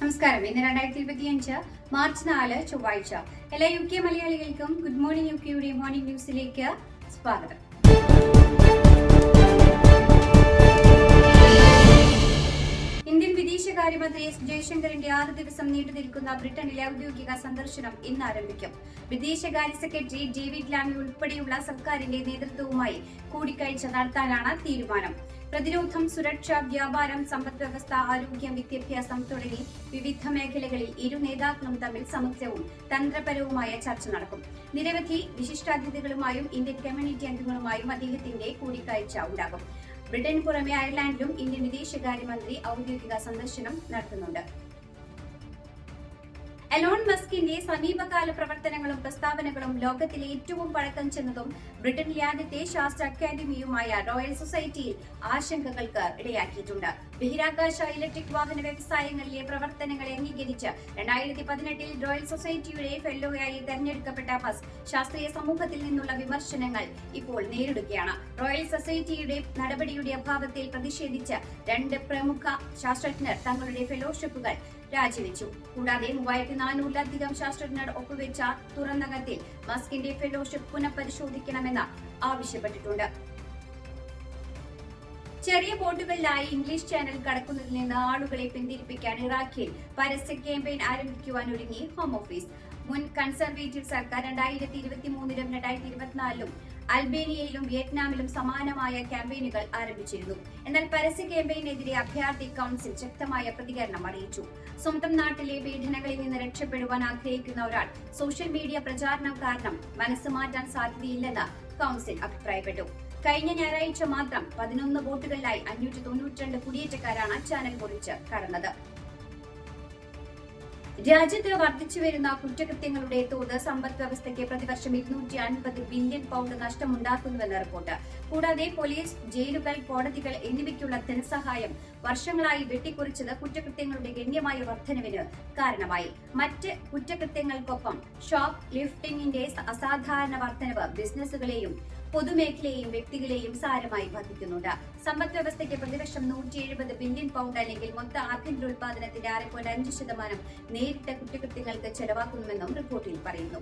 നമസ്കാരം. ഇന്ന് രണ്ടായിരത്തി ഇരുപത്തിയഞ്ച് മാർച്ച് നാല് ചൊവ്വാഴ്ച. എല്ലാ യു കെ മലയാളികൾക്കും ഗുഡ് മോർണിംഗ് യു കെയുടെ മോർണിംഗ് ന്യൂസിലേക്ക് സ്വാഗതം. വിദേശകാര്യമന്ത്രി എസ് ജയശങ്കറിന്റെ ആറ് ദിവസം നീണ്ടു നിൽക്കുന്ന ബ്രിട്ടനിലെ ഔദ്യോഗിക സന്ദർശനം ഇന്ന് ആരംഭിക്കും. വിദേശകാര്യ സെക്രട്ടറി ഡേവിഡ് ലാമി ഉൾപ്പെടെയുള്ള സർക്കാരിന്റെ നേതൃത്വവുമായി കൂടിക്കാഴ്ച നടത്താനാണ് തീരുമാനം. പ്രതിരോധം സുരക്ഷ വ്യാപാരം സമ്പദ് വ്യവസ്ഥ ആരോഗ്യം വിദ്യാഭ്യാസം തുടങ്ങി വിവിധ മേഖലകളിൽ ഇരു നേതാക്കളും തമ്മിൽ സമുദ്രവും തന്ത്രപരവുമായ ചർച്ച നടക്കും. നിരവധി വിശിഷ്ടാതിഥികളുമായും ഇന്ത്യൻ കമ്മ്യൂണിറ്റി അംഗങ്ങളുമായും അദ്ദേഹത്തിന്റെ കൂടിക്കാഴ്ച ഉണ്ടാകും. ബ്രിട്ടന് പുറമെ അയർലാൻഡിലും ഇന്ത്യൻ വിദേശകാര്യമന്ത്രി ഔദ്യോഗിക സന്ദർശനം നടത്തുന്നുണ്ട്. എലോൺ മസ്കിന്റെ സമീപകാല പ്രവർത്തനങ്ങളും പ്രസ്താവനകളും ലോകത്തിലെ ഏറ്റവും പഴക്കം ചെന്നതും ബ്രിട്ടനിലെ ആദ്യത്തെ ശാസ്ത്ര അക്കാദമിയുമായ റോയൽ സൊസൈറ്റിയിൽ ആശങ്കകൾക്ക് ഇടയാക്കിയിട്ടുണ്ട്. ബഹിരാകാശ ഇലക്ട്രിക് വാഹന വ്യവസായങ്ങളിലെ പ്രവർത്തനങ്ങളെ അംഗീകരിച്ച് രണ്ടായിരത്തി പതിനെട്ടിൽ റോയൽ സൊസൈറ്റിയുടെ ഫെല്ലോയായി തെരഞ്ഞെടുക്കപ്പെട്ട ഫസ് ശാസ്ത്രീയ സമൂഹത്തിൽ നിന്നുള്ള വിമർശനങ്ങൾ ഇപ്പോൾ നേരിടുകയാണ്. റോയൽ സൊസൈറ്റിയുടെ നടപടിയുടെ അഭാവത്തിൽ പ്രതിഷേധിച്ച് രണ്ട് പ്രമുഖ ശാസ്ത്രജ്ഞർ തങ്ങളുടെ ഫെലോഷിപ്പുകൾ രാജിവെച്ചു. കൂടാതെ മൂവായിരത്തി നാനൂറിലധികം ശാസ്ത്രജ്ഞർ ഒപ്പുവെച്ച തുറന്നകത്തിൽ മസ്കിന്റെ ഫെലോഷിപ്പ് പുനഃപരിശോധിക്കണമെന്ന് ആവശ്യപ്പെട്ടിട്ടുണ്ട്. ചെറിയ ബോട്ടുകളിലായി ഇംഗ്ലീഷ് ചാനൽ കടക്കുന്നതിൽ നിന്ന് ആളുകളെ പിന്തിരിപ്പിക്കാൻ ഇറാഖിൽ പരസ്യ ക്യാമ്പയിൻ ആരംഭിക്കുവാൻ ഒരുങ്ങി ഹോം ഓഫീസ് മുൻ കൺസർവേറ്റീവ് സർക്കാർ രണ്ടായിരത്തി ഇരുപത്തി മൂന്നിലും രണ്ടായിരത്തി ഇരുപത്തിനാലിലും അൽബേനിയയിലും വിയറ്റ്നാമിലും സമാനമായ ക്യാമ്പയിനുകൾ ആരംഭിച്ചിരുന്നു. എന്നാൽ പരസ്യ ക്യാമ്പയിനെതിരെ അഭയാർത്ഥി കൗൺസിൽ ശക്തമായ പ്രതികരണം അറിയിച്ചു. സ്വന്തം നാട്ടിലെ പീഡനങ്ങളിൽ നിന്ന് രക്ഷപ്പെടുവാൻ ആഗ്രഹിക്കുന്ന ഒരാൾ സോഷ്യൽ മീഡിയ പ്രചാരണം കാരണം മനസ്സ് മാറ്റാൻ സാധ്യതയില്ലെന്ന് കൗൺസിൽ അഭിപ്രായപ്പെട്ടു. കഴിഞ്ഞ ഞായറാഴ്ച മാത്രം പതിനൊന്ന് ബോട്ടുകളിലായി അഞ്ഞൂറ്റി തൊണ്ണൂറ്റിരണ്ട് കുടിയേറ്റക്കാരാണ് ചാനൽ മുറിച്ച് കടന്നത്. രാജ്യത്ത് വർദ്ധിച്ചു വരുന്ന കുറ്റകൃത്യങ്ങളുടെ തോത് സമ്പദ് വ്യവസ്ഥയ്ക്ക് പ്രതിവർഷം ഇരുന്നൂറ്റി അൻപത് ബില്യൺ പൗണ്ട് നഷ്ടമുണ്ടാക്കുന്നുവെന്ന് റിപ്പോർട്ട്. കൂടാതെ പോലീസ് ജയിലുകൾ കോടതികൾ എന്നിവയ്ക്കുള്ള ധനസഹായം വർഷങ്ങളായി വെട്ടിക്കുറിച്ചത് കുറ്റകൃത്യങ്ങളുടെ ഗണ്യമായ വർധനവിന് കാരണമായി. മറ്റ് കുറ്റകൃത്യങ്ങൾക്കൊപ്പം ഷോപ്പ് ലിഫ്റ്റിംഗിന്റെ അസാധാരണ വർധനവ് ബിസിനസ്സുകളെയും പൊതുമേഖലയെയും വ്യക്തികളെയും സാരമായി ബാധിക്കുന്നുണ്ട്. സമ്പദ് വ്യവസ്ഥയ്ക്ക് പ്രതിവർഷം നൂറ്റി എഴുപത് ബില്യൺ പൗണ്ട് അല്ലെങ്കിൽ മൊത്ത ആഭ്യന്തര ഉൽപാദനത്തിന്റെ ആറ് പോയിന്റ് അഞ്ച് ശതമാനം നേരിട്ട കുറ്റകൃത്യങ്ങൾക്ക് ചെലവാക്കുന്നുവെന്നും റിപ്പോർട്ടിൽ പറയുന്നു.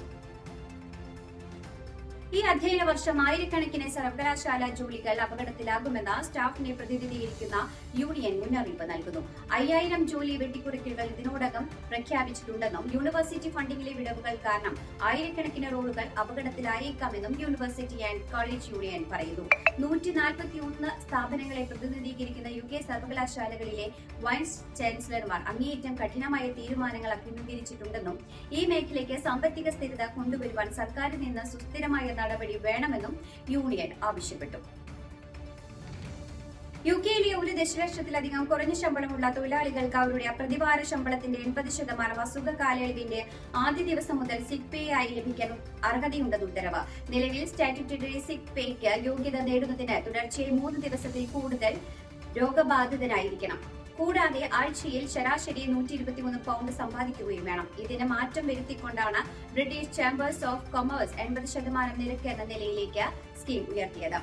ഈ അധ്യയന വർഷം ആയിരക്കണക്കിന് സർവകലാശാല ജോലികൾ അപകടത്തിലാകുമെന്ന് സ്റ്റാഫിനെ പ്രതിനിധീകരിക്കുന്ന യൂണിയൻ മുന്നറിയിപ്പ് നൽകുന്നു. അയ്യായിരം ജോലി വെട്ടിക്കുറിക്കലുകൾ ഇതിനോടകം പ്രഖ്യാപിച്ചിട്ടുണ്ടെന്നും യൂണിവേഴ്സിറ്റി ഫണ്ടിംഗിലെ വിടവുകൾ കാരണം ആയിരക്കണക്കിന് റോഡുകൾ അപകടത്തിലായേക്കാമെന്നും യൂണിവേഴ്സിറ്റി ആൻഡ് കോളേജ് യൂണിയൻ പറയുന്നു. നൂറ്റി നാൽപ്പത്തി ഒന്ന് സ്ഥാപനങ്ങളെ പ്രതിനിധീകരിക്കുന്ന യു കെ സർവകലാശാലകളിലെ വൈസ് ചാൻസലർമാർ അങ്ങേയറ്റം കഠിനമായ തീരുമാനങ്ങൾ അഭിമുഖീകരിച്ചിട്ടുണ്ടെന്നും ഈ മേഖലയ്ക്ക് സാമ്പത്തിക സ്ഥിരത കൊണ്ടുവരുവാൻ സർക്കാരിൽ നിന്ന് സുസ്ഥിരമായ നടപടി വേണമെന്നും യൂണിയൻ ആവശ്യപ്പെട്ടു. യു കെയിലെ ഒരു ദശലക്ഷത്തിലധികം കുറഞ്ഞ ശമ്പളമുള്ള തൊഴിലാളികൾക്ക് അവരുടെ പ്രതിവാര ശമ്പളത്തിന്റെ എൺപത് ശതമാനം അസുഖ കാലയളവിന്റെ ആദ്യ ദിവസം മുതൽ സിക് പേ ആയി ലഭിക്കാൻ അർഹതയുണ്ടെന്ന് ഉത്തരവ്. നിലവിൽ സ്റ്റാറ്റ്യൂട്ടറി സിക് പേക്ക് യോഗ്യത നേടുന്നതിന് തുടർച്ചയായി മൂന്ന് ദിവസത്തിൽ കൂടുതൽ രോഗബാധിതനായിരിക്കണം. കൂടാതെ ആഴ്ചയിൽ ശരാശരി നൂറ്റി ഇരുപത്തിമൂന്ന് പൗണ്ട് സമ്പാദിക്കുകയും വേണം. ഇതിന് മാറ്റം വരുത്തിക്കൊണ്ടാണ് ബ്രിട്ടീഷ് ചേംബേഴ്സ് ഓഫ് കൊമേഴ്സ് എൺപത് ശതമാനം നിരക്ക് എന്ന നിലയിലേക്ക് സ്കീം ഉയർത്തിയത്.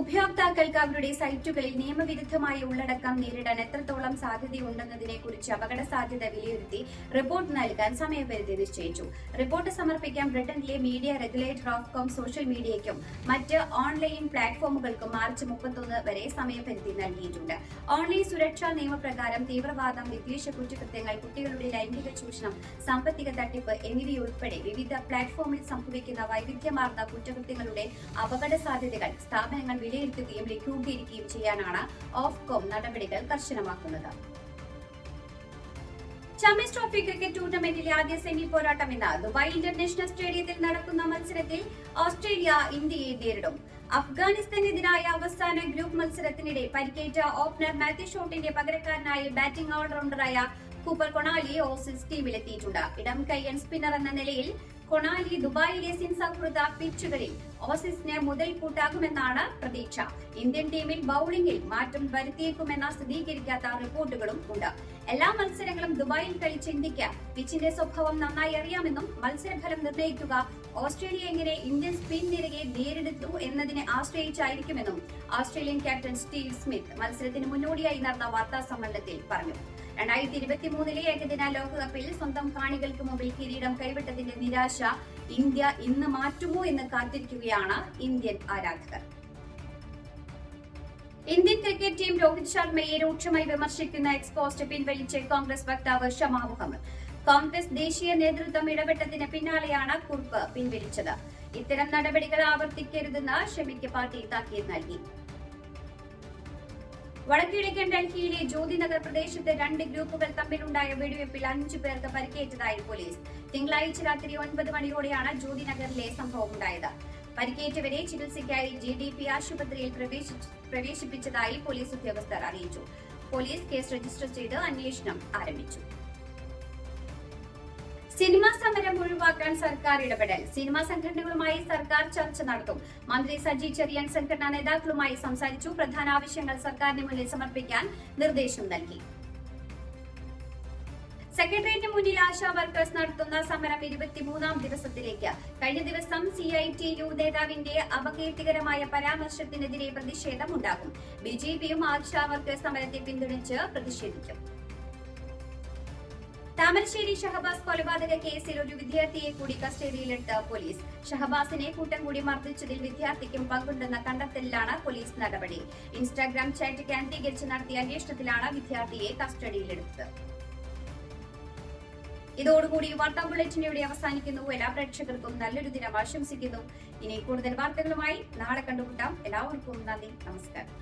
ഉപയോക്താക്കൾക്ക് അവരുടെ സൈറ്റുകളിൽ നിയമവിരുദ്ധമായ ഉള്ളടക്കം നേരിടാൻ എത്രത്തോളം സാധ്യതയുണ്ടെന്നതിനെ കുറിച്ച് അപകട സാധ്യത വിലയിരുത്തി റിപ്പോർട്ട് നൽകാൻ സമയപരിധി നിശ്ചയിച്ചു. റിപ്പോർട്ട് സമർപ്പിക്കാൻ ബ്രിട്ടനിലെ media regulator Ofcom social മീഡിയയ്ക്കും മറ്റ് ഓൺലൈൻ പ്ലാറ്റ്ഫോമുകൾക്കും മാർച്ച് മുപ്പത്തൊന്ന് വരെ സമയപരിധി നൽകിയിട്ടുണ്ട്. ഓൺലൈൻ സുരക്ഷാ നിയമപ്രകാരം തീവ്രവാദം വിദ്വേഷ കുറ്റകൃത്യങ്ങൾ കുട്ടികളുടെ ലൈംഗിക ചൂഷണം സാമ്പത്തിക തട്ടിപ്പ് എന്നിവയുൾപ്പെടെ വിവിധ പ്ലാറ്റ്ഫോമിൽ സംഭവിക്കുന്ന വൈവിധ്യമാർന്ന കുറ്റകൃത്യങ്ങളുടെ അപകട സാധ്യതകൾ സ്ഥാപനങ്ങൾ വിലയിരുത്തുകയും ലഘൂകരിക്കുകയും ചെയ്യാനാണ് ഓഫ്കോം നടപടികൾ കർശനമാക്കുന്നത്. ചാമ്പ്യൻസ് ട്രോഫി ക്രിക്കറ്റ് ടൂർണമെന്റിലെ ആദ്യ സെമി പോരാട്ടം ഇന്ന് ദുബായ് ഇന്റർനാഷണൽ സ്റ്റേഡിയത്തിൽ നടക്കുന്ന മത്സരത്തിൽ ഓസ്ട്രേലിയ ഇന്ത്യയെ നേരിടും. അഫ്ഗാനിസ്ഥാനെതിരായ അവസാന ഗ്രൂപ്പ് മത്സരത്തിനിടെ പരിക്കേറ്റ ഓപ്പണർ മാത്യു ഷോട്ടിന്റെ പകരക്കാരനായി ബാറ്റിംഗ് ഓൾറൗണ്ടറായ കൂപ്പർ കൊണാലി ഓസീസ് ടീമിലെത്തിയിട്ടുണ്ട്. ഇടം കയ്യൻ സ്പിന്നർ എന്ന നിലയിൽ കൊണാലി ദുബായിലെ സിൻ സൗഹൃദ പിച്ചുകളിൽ ഓസീസിന് മുതൽക്കൂട്ടാകുമെന്നാണ് പ്രതീക്ഷ. ഇന്ത്യൻ ടീമിൽ ബൌളിംഗിൽ മാറ്റം വരുത്തിയേക്കുമെന്ന സ്ഥിരീകരിക്കാത്ത റിപ്പോർട്ടുകളും ഉണ്ട്. എല്ലാ മത്സരങ്ങളും ദുബായിൽ കളിച്ച ഇന്ത്യയ്ക്ക് പിച്ചിന്റെ സ്വഭാവം നന്നായി അറിയാമെന്നും മത്സരഫലം നിർണയിക്കുക ഓസ്ട്രേലിയ എങ്ങനെ ഇന്ത്യൻ സ്പിൻ നിരയെ നേരിടുന്നു എന്നതിനെ ആശ്രയിച്ചായിരിക്കുമെന്നും ഓസ്ട്രേലിയൻ ക്യാപ്റ്റൻ സ്റ്റീവ് സ്മിത്ത് മത്സരത്തിന് മുന്നോടിയായി നടന്ന വാർത്താ സമ്മേളനത്തിൽ പറഞ്ഞു. രണ്ടായിരത്തി ഇരുപത്തി മൂന്നിലെ ഏകദിന ലോകകപ്പിൽ സ്വന്തം കാണികൾക്ക് മുമ്പിൽ കിരീടം കൈവിട്ടതിന്റെ നിരാശ ഇന്ത്യ ഇന്ന് മാറ്റുമോ എന്ന് കാത്തിരിക്കുകയാണ് ഇന്ത്യൻ ആരാധകർ. ഇന്ത്യൻ ക്രിക്കറ്റ് ടീം രോഹിത് ശർമ്മയെ രൂക്ഷമായി വിമർശിക്കുന്ന എക്സ്പോസ്റ്റ് പിൻവലിച്ച് കോൺഗ്രസ് വക്താവ് ഷമാ മുഹമ്മദ്. കോൺഗ്രസ് ദേശീയ നേതൃത്വം ഇടപെട്ടതിന് പിന്നാലെയാണ് കുറിപ്പ് പിൻവലിച്ചത്. ഇത്തരം നടപടികൾ ആവർത്തിക്കരുതെന്ന് ഷമിക്ക് പാർട്ടി താക്കീത് നൽകി. വടക്കിഴക്കൻ ഡൽഹിയിലെ ജ്യോതിനഗർ പ്രദേശത്ത് രണ്ട് ഗ്രൂപ്പുകൾ തമ്മിലുണ്ടായ വെടിവെപ്പിൽ അഞ്ചു പേർക്ക് പരിക്കേറ്റതായി പോലീസ്. തിങ്കളാഴ്ച രാത്രി ഒൻപത് മണിയോടെയാണ് ജ്യോതിനഗറിലെ സംഭവം ഉണ്ടായത്. പരിക്കേറ്റവരെ ചികിത്സയ്ക്കായി ജി ഡി പി ആശുപത്രിയിൽ പ്രവേശിപ്പിച്ചതായി പോലീസ് ഉദ്യോഗസ്ഥർ അറിയിച്ചു. പോലീസ് കേസ് രജിസ്റ്റർ ചെയ്ത് അന്വേഷണം ആരംഭിച്ചു. സമരം ഒഴിവാക്കാൻ സർക്കാർ ഇടപെടൽ. സിനിമാ സംഘടനകളുമായി സർക്കാർ ചർച്ച നടത്തും. മന്ത്രി സജി ചെറിയാൻ സംഘടനാ നേതാക്കളുമായി സംസാരിച്ചു. പ്രധാന ആവശ്യങ്ങൾ സർക്കാരിന് മുന്നിൽ സമർപ്പിക്കാൻ നിർദ്ദേശം നൽകി. സെക്രട്ടേറിയറ്റിന് മുന്നിൽ ആശാ വർക്കേഴ്സ് നടത്തുന്ന സമരം ഇരുപത്തിമൂന്നാം ദിവസത്തിലേക്ക്. കഴിഞ്ഞ ദിവസം സി ഐ ടി യു നേതാവിന്റെ അപകീർത്തികരമായ പരാമർശത്തിനെതിരെ പ്രതിഷേധമുണ്ടാകും. ബി ജെ പിയും ആശാ വർക്കേഴ്സ് സമരത്തെ പിന്തുണച്ച് പ്രതിഷേധിക്കും. താമരശ്ശേരി ഷഹബാസ് കൊലപാതക കേസിൽ ഒരു വിദ്യാർത്ഥിയെ കൂടി കസ്റ്റഡിയിലെടുത്ത പോലീസ്. ഷഹബാസിനെ കൂട്ടം കൂടി മർദ്ദിച്ചതിൽ വിദ്യാർത്ഥിക്കും പങ്കുണ്ടെന്ന കണ്ടെത്തലിലാണ് പോലീസ് നടപടി. ഇൻസ്റ്റാഗ്രാം ചാറ്റ് കേന്ദ്രീകരിച്ച് നടത്തിയ അന്വേഷണത്തിലാണ് വിദ്യാർത്ഥിയെ കസ്റ്റഡിയിലെടുത്തത്. ഇതോടുകൂടി വാർത്താ ബുള്ളറ്റിൻ ഇവിടെ അവസാനിക്കുന്നു. എല്ലാ പ്രേക്ഷകർക്കും നല്ലൊരു ദിനം ആശംസിക്കുന്നു. ഇനി കൂടുതൽ വാർത്തകളുമായി നാളെ കണ്ടുമുട്ടാം. എല്ലാവർക്കും നന്ദി. നമസ്കാരം.